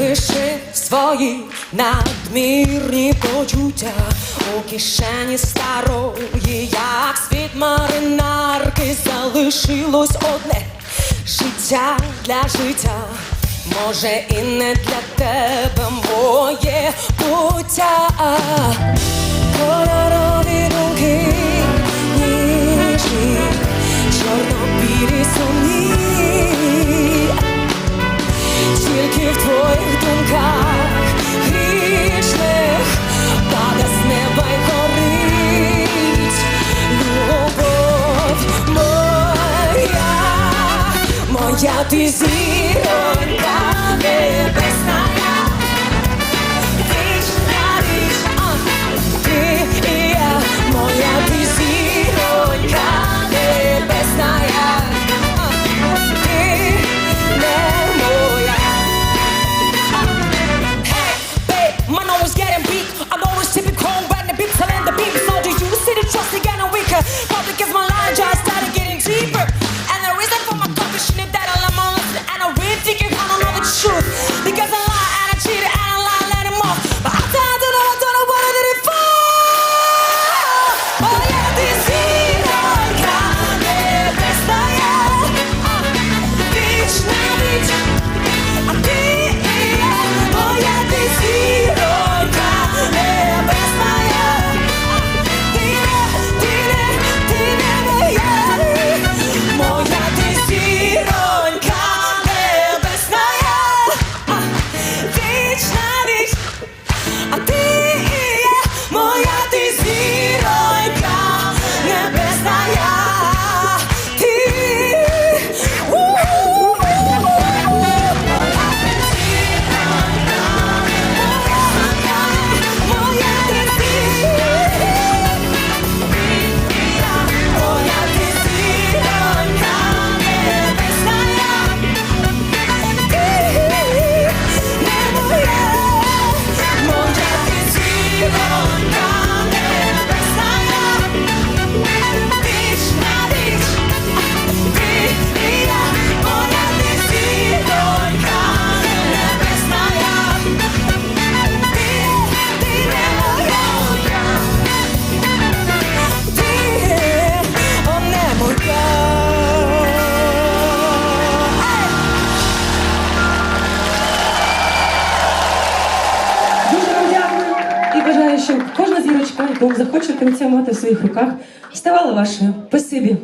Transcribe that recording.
лишив свої надмірні почуття у кишені старої, як світ маринарки, залишилось одне життя для життя, може, і не для тебе моє пуття. Кольорові руки ніжні, чорно-білі сумні. Тільки в твоїй Exato. що кожна зірочка, яку ви захочете мати в своїх руках, ставала вашою. Спасибі.